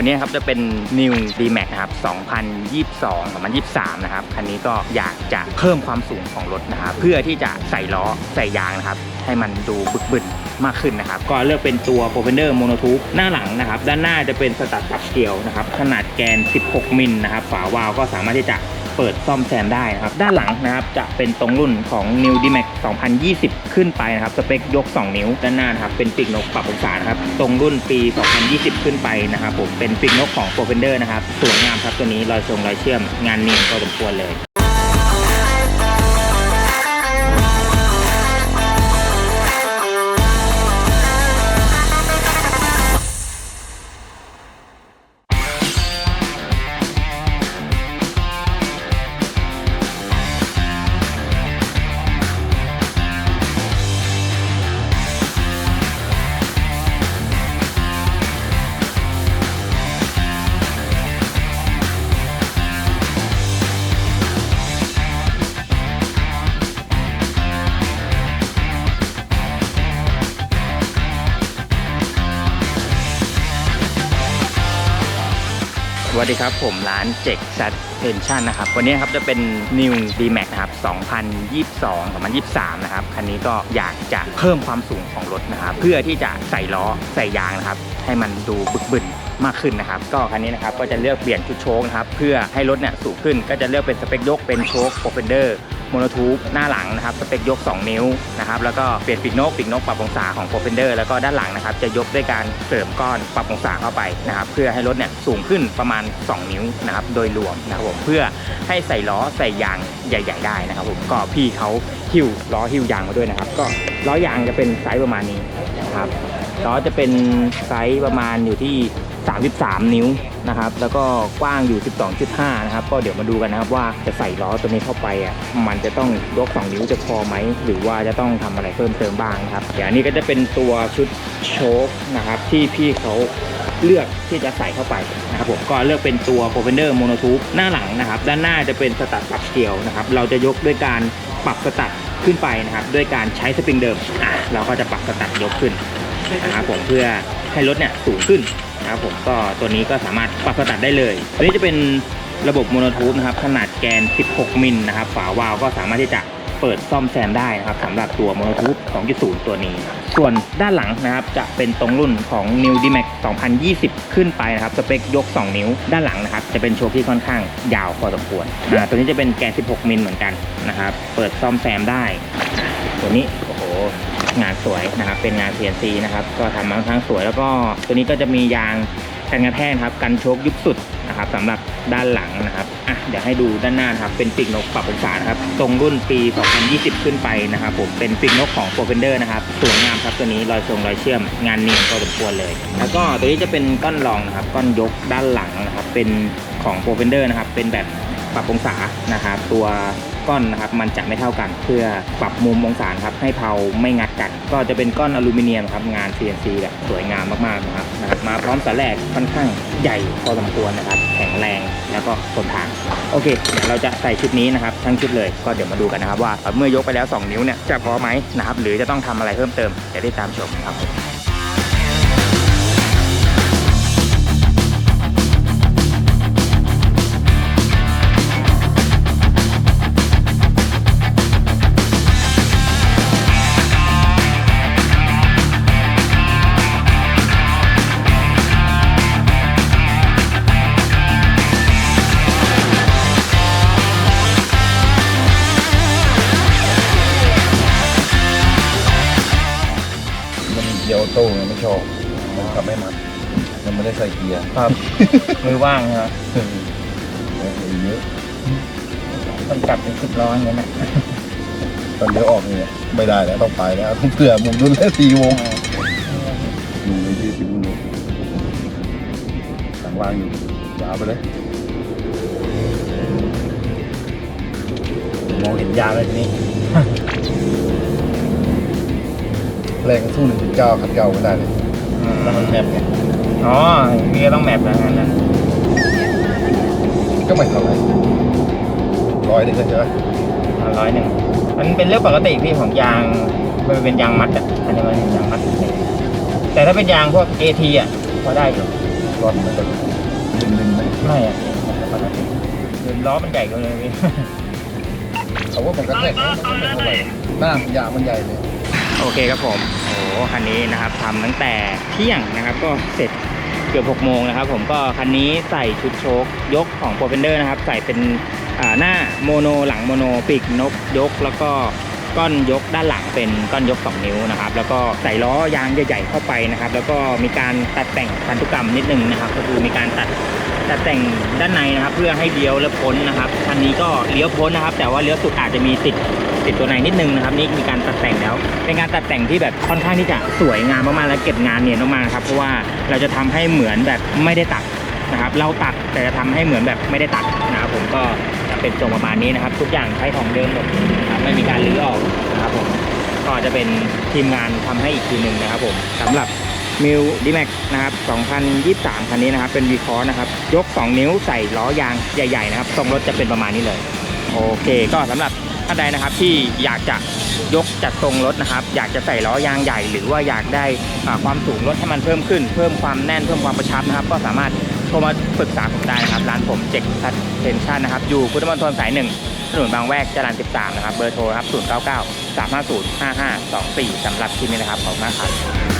วันนี้ครับจะเป็น New D-Max นะครับ 2022 2023 นะครับ คันนี้ก็อยากจะเพิ่มความสูงของรถนะครับ เพื่อที่จะใส่ล้อใส่ยางนะครับ ให้มันดูบึกบึนมากขึ้นนะครับ ก็เลือกเป็นตัว p r o f e n d e r Monotube หน้าหลังนะครับ ด้านหน้าจะเป็นสตัดปรับเกลียวนะครับ ขนาดแกน 16 มิลนะครับ ฝาวาล์วก็สามารถที่จะ เปิดซ่อมแซมได้นะครับ ด้านหลังนะครับจะเป็นตรงรุ่นของ New D-Max 2020 ขึ้นไปนะครับ สเปคยก 2 นิ้ว ด้านหน้านะครับเป็นปีกนกปรับองศานะครับ ตรงรุ่นปี 2020 ขึ้นไปนะครับผม เป็นปีกนกของ p r o f e n d e r นะครับ สวยงามครับตัวนี้รอยทรงรอยเชื่อมงานเนียนพอสมควรเลย วัสดีครับ ผมร้านเจ็กซัตเพนชั่นนะครับ วันนี้ครับจะเป็น New D-Max นะครับ 2022 2023 นะครับ คันนี้ก็อยากจะเพิ่มความสูงของรถนะครับ เพื่อที่จะใส่ล้อใส่ยางนะครับ ให้มันดูบึกบึน มากขึ้นนะครับ ก็คันนี้นะครับก็จะเลือกเปลี่ยนชุดโชคนะครับเพื่อให้รถเนี่ยสูงขึ้น ก็จะเลือกเป็นสเปคยกเป็นโชคโปรเฟนเดอร์โมโนทูบหน้าหลังนะครับสเปคยก 2 นิ้วนะครับแล้วก็เปลี่ยนปีกนกปีกนกปรับองศาของโปรเฟนเดอร์แล้วก็ด้านหลังนะครับจะยกด้วยการเสริมก้อนปรับองศาเข้าไปนะครับเพื่อให้รถเนี่ยสูงขึ้นประมาณ 2 นิ้วนะครับโดยรวมนะครับผมเพื่อให้ใส่ล้อใส่ยางใหญ่ ๆ ได้นะครับผมก็พี่เขาหิ้วล้อหิ้วยางมาด้วยนะครับ ก็ล้อยางจะเป็นไซส์ประมาณนี้นะครับ ล้อจะเป็นไซส์ประมาณอยู่ที่ 33 นิ้วนะครับ แล้วก็กว้างอยู่ 12.5 นะครับ ก็เดี๋ยวมาดูกันนะครับว่าจะใส่ล้อตัวนี้เข้าไปอะ มันจะต้องยก 2 นิ้วจะพอไหม หรือว่าจะต้องทำอะไรเพิ่มเติมบ้างครับ เดี๋ยวอันนี้ก็จะเป็นตัวชุดโชคนะครับ ที่พี่เขาเลือกที่จะใส่เข้าไปนะครับผมก็เลือกเป็นตัว p r o f e n d e r Monotube หน้าหลังนะครับ ด้านหน้าจะเป็นสตัดปรับเกลียวนะครับ เราจะยกด้วยการปรับสตัดขึ้นไปนะครับ ด้วยการใช้สปริงเดิมอะเราก็จะปรับสตัดยกขึ้น นะครับผมเพื่อให้รถเนี่ยสูงขึ้นนะครับผมก็ตัวนี้ก็สามารถปรับสตัดได้เลยตัวนี้จะเป็นระบบโมโนทูบนะครับขนาดแกน 16 มิลนะครับฝาวาล์วก็สามารถที่จะเปิดซ่อมแซมได้นะครับสำหรับตัวโมโนทูบ2.0 ตัวนี้ ส่วนด้านหลังนะครับจะเป็นตรงรุ่นของ New D-Max 2020 ขึ้นไปนะครับสเปคยก 2 นิ้ว ด้านหลังนะครับจะเป็นโชคที่ค่อนข้างยาวพอสมควรอ่าตัวนี้จะเป็นแกน 16 มิลเหมือนกันนะครับเปิดซ่อมแซมได้ ตัวนี้โอ้โห งานสวยนะครับ เป็นงาน CNC นะครับ ก็ทำมาค่อนข้างสวย แล้วก็ตัวนี้ก็จะมียางกันกระแทกครับ กันโชคยุบสุดนะครับสำหรับด้านหลังนะครับอะเดี๋ยวให้ดูด้านหน้าครับ เป็นปีกนกปรับองศาครับตรงรุ่นปี 2020 ขึ้นไปนะครับผม เป็นปีกนกของ p r o f e n d e r นะครับ สวยงามครับตัวนี้รอยทรงรอยเชื่อม งานเนียนพอสมควรเลย แล้วก็ตัวนี้จะเป็นก้อนรองนะครับ ก้อนยกด้านหลังนะครับ เป็นของ p r o f e n d e r นะครับ เป็นแบบปรับองศานะครับ ตัว ก้อนนะครับมันจะไม่เท่ากัน เพื่อปรับมุมองศาครับให้เผาไม่งัดกัน ก็จะเป็นก้อนอลูมิเนียมครับงาน CNC แบบสวยงามมากๆนะครับนะครับมาพร้อมสายแรกค่อนข้างใหญ่พอสมควรนะครับ แข็งแรงแล้วก็ทนทานโอเคเดี๋ยวเราจะใส่ชุดนี้นะครับ ทั้งชุดเลยก็เดี๋ยวมาดูกันนะครับว่าเมื่อยกไปแล้ว 2 นิ้วเนี่ยจะพอไหมนะครับหรือจะต้องทำอะไรเพิ่มเติมเดี๋ยวได้ตามชมครับ ต้ไงไม่ชอบมันขับไม่มันมันไม่ได้ใส่เกียร์ครับ มือว่างนะครับเออเยอะต้องกลับเป็นสิบล้ออย่างเงี้ยนะตอนเลี้ยวออกเนี่ยไม่ได้แล้วต้องไปแล้วต้องเผื่อมุมนู้นแล้วตีวงดูเลยที่ตีวงเลยต่างวางอยู่ยาวไปเลยมองเห็นยาวเลยทีนี้ แรงสู้หนึ่งจุดเก้าคันเก่าไม่ได้เลยแล้วมันแมปไงอ๋อพี่ก็ต้องแมปแล้วงั้นนะก็ไม่เท่าไหร่ร้อยหนึ่งก็ใช่ไหมร้อยหนึ่งมันเป็นเรื่องปกติพี่ของยางมันเป็นยางมัดอะอันนี้มันเป็นยางมัดแต่ถ้าเป็นยางพวก AT อะพอได้อยู่ร้อนมันก็ดึงไหมไม่อะปกติคือล้อมันใหญ่กว่าเลยพี่เขาว่ามันกระแทกนะมันไม่เท่าไหร่หน้ายางมันใหญ่เลย โอเคครับผมโอ้คันนี้นะครับทำตั้งแต่เที่ยงนะครับ ก็เสร็จเกือบ6โมงนะครับ ผมก็คันนี้ใส่ชุดโชคยกของโปรเฟนเดอร์นะครับ ใส่เป็นหน้าโมโนหลังโมโนปีกนกยก แล้วก็ก้อนยกด้านหลังเป็นก้อนยก 2 นิ้วนะครับ แล้วก็ใส่ล้อยางใหญ่ๆเข้าไปนะครับ แล้วก็มีการตัดแต่งพันธุกรรมนิดนึงนะครับ ก็คือมีการตัดตัดแต่งด้านในนะครับ เพื่อให้เลี้ยวและพ้นนะครับคันนี้ก็เลี้ยวพ้นนะครับ แต่ว่าเลี้ยวสุดอาจจะมีติด ติดตัวในนิดนึงนะครับนี่มีการตัดแต่งแล้ว เป็นการตัดแต่งที่แบบค่อนข้างที่จะสวยงามมากๆและเก็บงานเนียนมากๆครับเพราะว่าเราจะทำให้เหมือนแบบไม่ได้ตัดนะครับ เราตัดแต่จะทำให้เหมือนแบบไม่ได้ตัดนะครับผมก็จะเป็นทรงประมาณนี้นะครับ ทุกอย่างใช้ของเดิมหมดนะครับไม่มีการรื้อออกนะครับผมก็จะเป็นทีมงานทำให้อีกทีหนึ่งนะครับผมสำหรับมิวดีแม็กนะครับ 2023 คันนี้นะครับ เป็นวีคอร์นะครับ ยก 2 นิ้วใส่ล้อยางใหญ่ ๆ นะครับ ทรงรถจะเป็นประมาณนี้เลย โอเค ก็สำหรับ ท่านใดนะครับที่อยากจะยกจัดทรงรถนะครับ อยากจะใส่ล้อยางใหญ่ หรือว่าอยากได้ความสูงรถให้มันเพิ่มขึ้น เพิ่มความแน่นเพิ่มความกระชับนะครับ ก็สามารถโทรมาปรึกษาผมได้นะครับ ร้านผมเจ็กทัดเทนชั่นนะครับ อยู่พุทธมณฑลสายหนึ่งถนนบางแวกจรัญ13 นะครับ เบอร์โทรครับ 099 350 5524สำหรับที่นี้นะครับ ขอบคุณมากครับ